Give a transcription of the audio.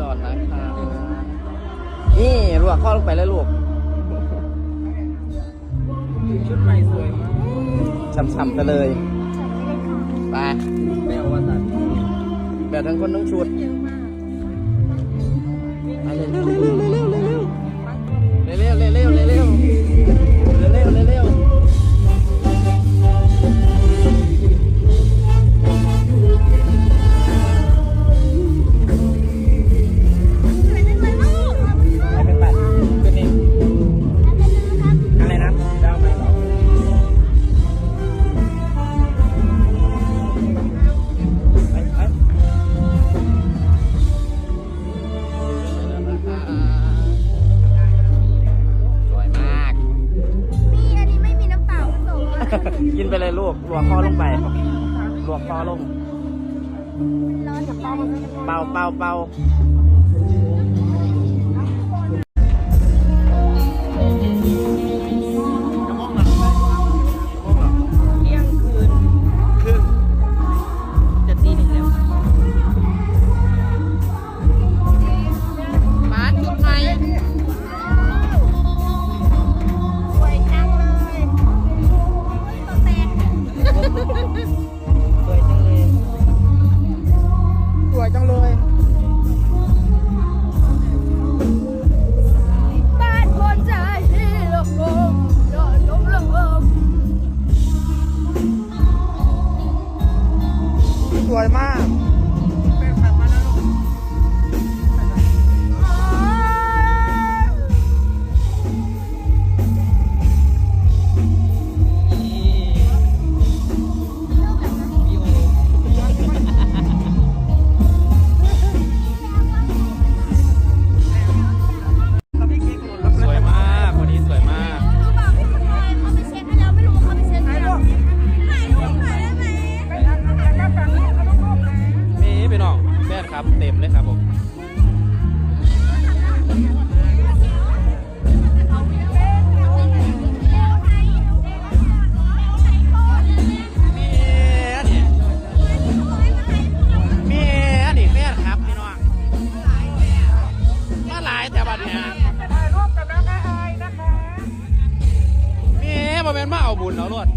ก่อนนะคะนี่ลวกข้อลงไปแล้วลวกชุดใหม่สวยมากช่ำๆไปเลยไปแมวว่าตัดแบบทั้งคนต้องชุดเยอะมาก กินไปเลยลูกหลวกคอลงไปหลวกคอลง ร้อนเปล่าเป่าเป่าาบุญเอาลวด